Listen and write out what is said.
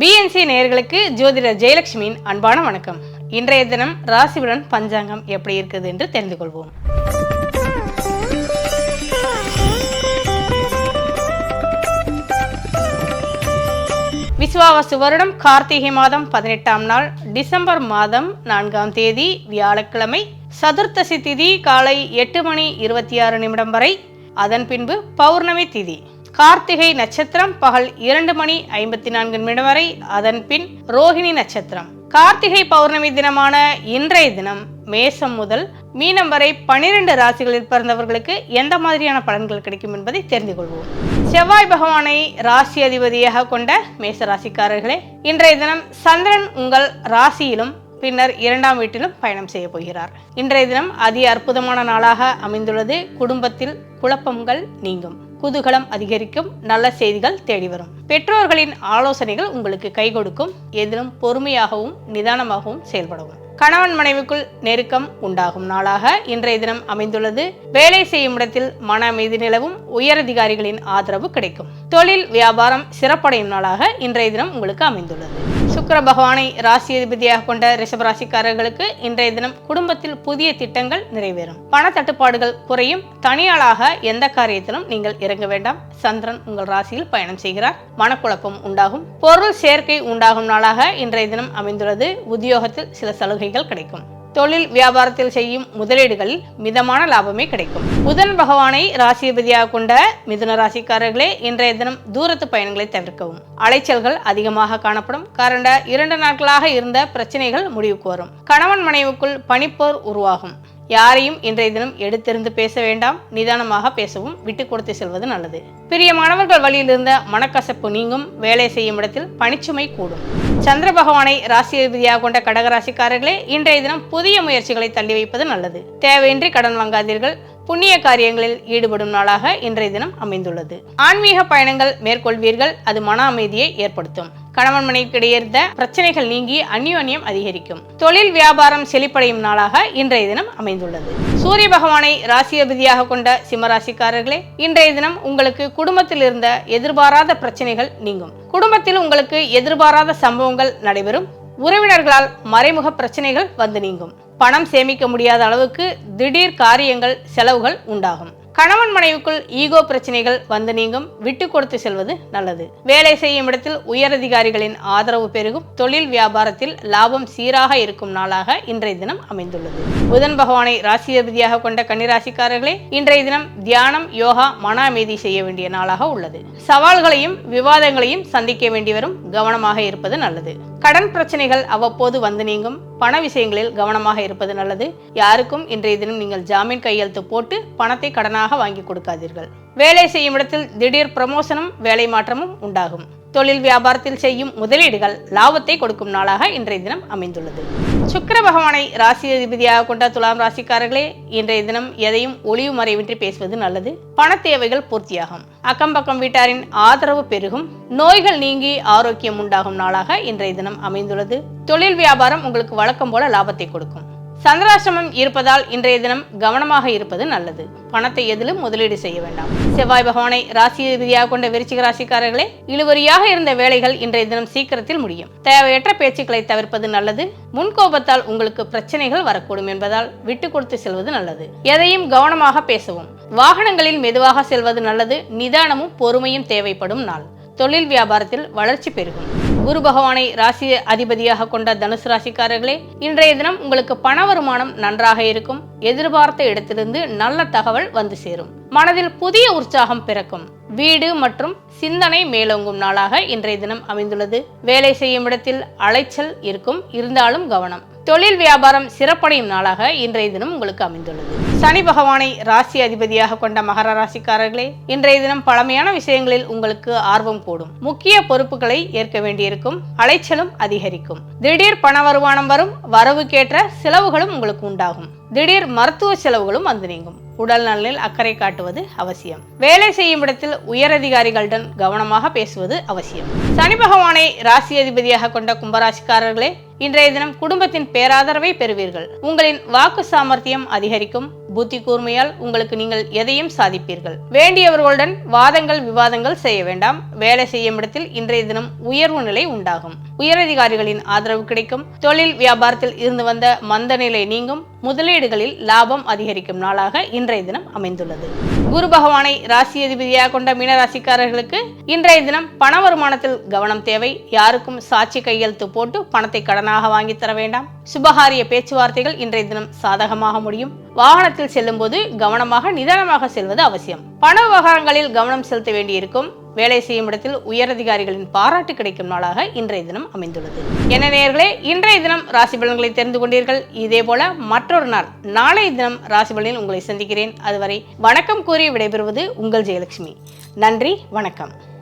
BNC நேயர்களுக்கு ஜோதிடர் ஜெயலட்சுமியின் அன்பான வணக்கம். இன்றைய தினம் ராசிபலன் பஞ்சாங்கம் எப்படி இருக்குது என்று தெரிந்து கொள்வோம். விஸ்வாவசு வருடம் கார்த்திகை மாதம் பதினெட்டாம் நாள் டிசம்பர் மாதம் நான்காம் தேதி வியாழக்கிழமை சதுர்த்தசி திதி காலை எட்டு மணி இருபத்தி ஆறு நிமிடம் வரை அதன் பின்பு பௌர்ணமி திதி. கார்த்திகை நட்சத்திரம் பகல் இரண்டு மணி ஐம்பத்தி நான்கு நிமிடம் வரை அதன் பின் ரோஹிணி நட்சத்திரம். கார்த்திகை பௌர்ணமி தினமான இன்றைய தினம் மேசம் முதல் மீனம் வரை பனிரெண்டு ராசிகளில் பிறந்தவர்களுக்கு எந்த மாதிரியான பலன்கள் கிடைக்கும் என்பதை தெரிந்து கொள்வோம். செவ்வாய் பகவானை ராசி அதிபதியாக கொண்ட மேச ராசிக்காரர்களே இன்றைய தினம் சந்திரன் உங்கள் ராசியிலும் பின்னர் இரண்டாம் வீட்டிலும் பயணம் செய்ய போகிறார். இன்றைய தினம் அதி அற்புதமான நாளாக அமைந்துள்ளது. குடும்பத்தில் குழப்பங்கள் நீங்கும். குதூகலம் அதிகரிக்கும் நல்ல செய்திகள் தேடி வரும். பெற்றோர்களின் ஆலோசனைகள் உங்களுக்கு கை கொடுக்கும். எதிலும் பொறுமையாகவும் நிதானமாகவும் செயல்படவும். கணவன் மனைவிக்குள் நெருக்கம் உண்டாகும் நாளாக இன்றைய தினம் அமைந்துள்ளது. வேலை செய்யும் இடத்தில் மன அமைதி நிலவும் உயரதிகாரிகளின் ஆதரவு கிடைக்கும். தொழில் வியாபாரம் சிறப்படையும் நாளாக இன்றைய தினம் உங்களுக்கு அமைந்துள்ளது. சுக்கர பகவானை ராசி அதிபதியாக கொண்ட ரிஷபராசிக்காரர்களுக்கு இன்றைய தினம் குடும்பத்தில் புதிய திட்டங்கள் நிறைவேறும். பண தட்டுப்பாடுகள் குறையும். தனியாளாக எந்த காரியத்திலும் நீங்கள் இறங்க வேண்டாம். சந்திரன் உங்கள் ராசியில் பயணம் செய்கிறார். மனக்குழப்பம் உண்டாகும். பொருள் சேர்க்கை உண்டாகும் நாளாக இன்றைய தினம் அமைந்துள்ளது. உத்தியோகத்தில் சில சலுகை சலுகைகள் கிடைக்கும். தொழில் வியாபாரத்தில் செய்யும் முதலீடுகளில் மிதமான லாபமே கிடைக்கும். புதன் பகவானை ராசிபதியாக கொண்ட மிதுன ராசிக்காரர்களே இன்றைய தினம் தூரத்து பயணங்களை தவிர்க்கவும். அலைச்சல்கள் அதிகமாக காணப்படும். காரண இரண்டு நாட்களாக இருந்த பிரச்சனைகள் முடிவுக்கு வரும். கணவன் மனைவுக்குள் பனிப்போர் உருவாகும். யாரையும் இன்றைய தினம் எடுத்திருந்து பேச வேண்டாம் நிதானமாக பேசவும் விட்டு கொடுத்து செல்வது நல்லது. பிரியமானவர்கள் வழியில் இருந்த மனக்கசப்பு நீங்கும் வேலை செய்யும் இடத்தில் பணிச்சுமை கூடும். சந்திர பகவானை ராசி அதிபதியாக கொண்ட கடகராசிக்காரர்களே இன்றைய தினம் புதிய முயற்சிகளை தள்ளி வைப்பது நல்லது. தேவையின்றி கடன் வாங்காதீர்கள். புண்ணிய காரியங்களில் ஈடுபடும் நாளாக இன்றைய தினம் அமைந்துள்ளது. ஆன்மீக பயணங்கள் மேற்கொள்வீர்கள் அது மன அமைதியை ஏற்படுத்தும். கணவன் மனைவிக்கிடையே இருந்த பிரச்சனைகள் நீங்கி அந்யோன்யம் அதிகரிக்கும். தொழில் வியாபாரம் செழிப்படையும் நாளாக இன்றைய தினம் அமைந்துள்ளது. சூரிய பகவானை ராசியபதியாக கொண்ட சிம்மராசிக்காரர்களே இன்றைய தினம் உங்களுக்கு குடும்பத்தில் இருந்த எதிர்பாராத பிரச்சனைகள் நீங்கும். குடும்பத்தில் உங்களுக்கு எதிர்பாராத சம்பவங்கள் நடைபெறும். உறவினர்களால் மறைமுக பிரச்சனைகள் வந்து நீங்கும். பணம் சேமிக்க முடியாத அளவுக்கு திடீர் காரியங்கள் செலவுகள் உண்டாகும். கணவன் மனைவிக்குள் ஈகோ பிரச்சனைகள் வந்து நீங்கும். விட்டு கொடுத்து செல்வது நல்லது. வேலை செய்யும் இடத்தில் உயரதிகாரிகளின் ஆதரவு பெருகும். தொழில் வியாபாரத்தில் லாபம் சீராக இருக்கும் நாளாக இன்றைய தினம் அமைந்துள்ளது. புதன் பகவானை ராசிபதியாக கொண்ட கன்னிராசிக்காரர்களே இன்றைய தினம் தியானம் யோகா மன அமைதி செய்ய வேண்டிய நாளாக உள்ளது. சவால்களையும் விவாதங்களையும் சந்திக்க வேண்டி வரும். கவனமாக இருப்பது நல்லது. கடன் பிரச்சனைகள் அவ்வப்போது வந்து நீங்கும். பண விஷயங்களில் கவனமாக இருப்பது நல்லது. யாருக்கும் இன்றைய தினம் நீங்கள் ஜாமீன் கையெழுத்து போட்டு பணத்தை கடனாக வாங்கி கொடுக்காதீர்கள். வேலை செய்யும் இடத்தில் திடீர் ப்ரமோஷனும் வேலை மாற்றமும் உண்டாகும். தொழில் வியாபாரத்தில் செய்யும் முதலீடுகள் லாபத்தை கொடுக்கும் நாளாக இன்றைய தினம் அமைந்துள்ளது. சுக்கர பகவானை ராசி அதிபதியாக கொண்ட துலாம் ராசிக்காரர்களே இன்றைய தினம் எதையும் ஒளிவு மறைவின்றி பேசுவது நல்லது. பண தேவைகள் பூர்த்தியாகும். அக்கம் பக்கம் வீட்டாரின் ஆதரவு பெருகும். நோய்கள் நீங்கி ஆரோக்கியம் உண்டாகும் நாளாக இன்றைய தினம் அமைந்துள்ளது. தொழில் வியாபாரம் உங்களுக்கு வழக்கம் போல லாபத்தை கொடுக்கும். சந்திராசிரமம் இருப்பதால் இன்றைய தினம் கவனமாக இருப்பது நல்லது. பணத்தை எதிலும் முதலீடு செய்ய வேண்டாம். செவ்வாய் பகவானை ராசி ரீதியாக கொண்ட விருச்சிக ராசிக்காரர்களே இழுவரியாக இருந்த வேலைகள் இன்றைய தினம் சீக்கிரத்தில் முடியும். தேவையற்ற பேச்சுக்களை தவிர்ப்பது நல்லது. முன்கோபத்தால் உங்களுக்கு பிரச்சனைகள் வரக்கூடும் என்பதால் விட்டு கொடுத்து செல்வது நல்லது. எதையும் கவனமாக பேசவும். வாகனங்களில் மெதுவாக செல்வது நல்லது. நிதானமும் பொறுமையும் தேவைப்படும் நாள். தொழில் வியாபாரத்தில் வளர்ச்சி பெருகும் குரு பகவானை ராசி அதிபதியாக கொண்ட தனுசு ராசிக்காரர்களே இன்றைய தினம் உங்களுக்கு பண வருமானம் நன்றாக இருக்கும். எதிர்பார்த்த இடத்திலிருந்து நல்ல தகவல் வந்து சேரும். மனதில் புதிய உற்சாகம் பிறக்கும். வீடு மற்றும் சிந்தனை மேலோங்கும் நாளாக இன்றைய தினம் அமைந்துள்ளது. வேலை செய்யும் இடத்தில் அலைச்சல் இருக்கும். இருந்தாலும் கவனம். தொழில் வியாபாரம் சிறப்படையும் நாளாக இன்றைய தினம் உங்களுக்கு அமைந்துள்ளது. சனி பகவானை ராசி அதிபதியாக கொண்ட மகர ராசிக்காரர்களே இன்றைய தினம் பழமையான விஷயங்களில் உங்களுக்கு ஆர்வம் கூடும். முக்கிய பொறுப்புகளை ஏற்க வேண்டியிருக்கும் அலைச்சலும் அதிகரிக்கும். திடீர் பண வருமானம் வரும் வரவுக்கேற்ற செலவுகளும் உங்களுக்கு உண்டாகும். திடீர் மருத்துவ செலவுகளும் வந்து நீங்கும். உடல் நலனில் அக்கறை காட்டுவது அவசியம். வேலை செய்யும் இடத்தில் உயரதிகாரிகளுடன் கவனமாக பேசுவது அவசியம். சனி பகவானை ராசி அதிபதியாக கொண்ட கும்பராசிக்காரர்களே இன்றைய தினம் குடும்பத்தின் பேராதரவை பெறுவீர்கள். உங்களின் வாக்கு சாமர்த்தியம் அதிகரிக்கும். புத்தி கூர்மையால் உங்களுக்கு நீங்கள் எதையும் சாதிப்பீர்கள். வேண்டியவர்களுடன் வாதங்கள் விவாதங்கள் செய்ய வேண்டாம். வேலை செய்யும் இடத்தில் இன்றைய தினம் உயர்வு நிலை உண்டாகும். உயரதிகாரிகளின் ஆதரவு கிடைக்கும். தொழில் வியாபாரத்தில் இருந்து வந்த மந்த நிலை நீங்கும். முதலீடுகளில் லாபம் அதிகரிக்கும் நாளாக இன்றைய தினம் அமைந்துள்ளது. குரு பகவானை ராசி அதிபதியாக கொண்ட மீனராசிக்காரர்களுக்கு இன்றைய தினம் பண வருமானத்தில் கவனம் தேவை. யாருக்கும் சாட்சி கையெழுத்து போட்டு பணத்தை கடனாக வாங்கி தர வேண்டாம். சுபகாரிய பேச்சுவார்த்தைகள் இன்றைய தினம் சாதகமாக முடியும். வாகனத்தில் செல்லும் போது கவனமாக நிதானமாக செல்வது அவசியம். பண விவகாரங்களில் கவனம் செலுத்த வேண்டியிருக்கும். வேலை செய்யும் இடத்தில் உயரதிகாரிகளின் பாராட்டு கிடைக்கும் நாளாக இன்றைய தினம் அமைந்துள்ளது. என நேயர்களே இன்றைய தினம் ராசி பலன்களை தெரிந்து கொண்டீர்கள். இதே போல மற்றொரு நாள் நாளைய தினம் ராசி பலனில் உங்களை சந்திக்கிறேன். அதுவரை வணக்கம் கூறி விடைபெறுவது உங்கள் ஜெயலட்சுமி. நன்றி வணக்கம்.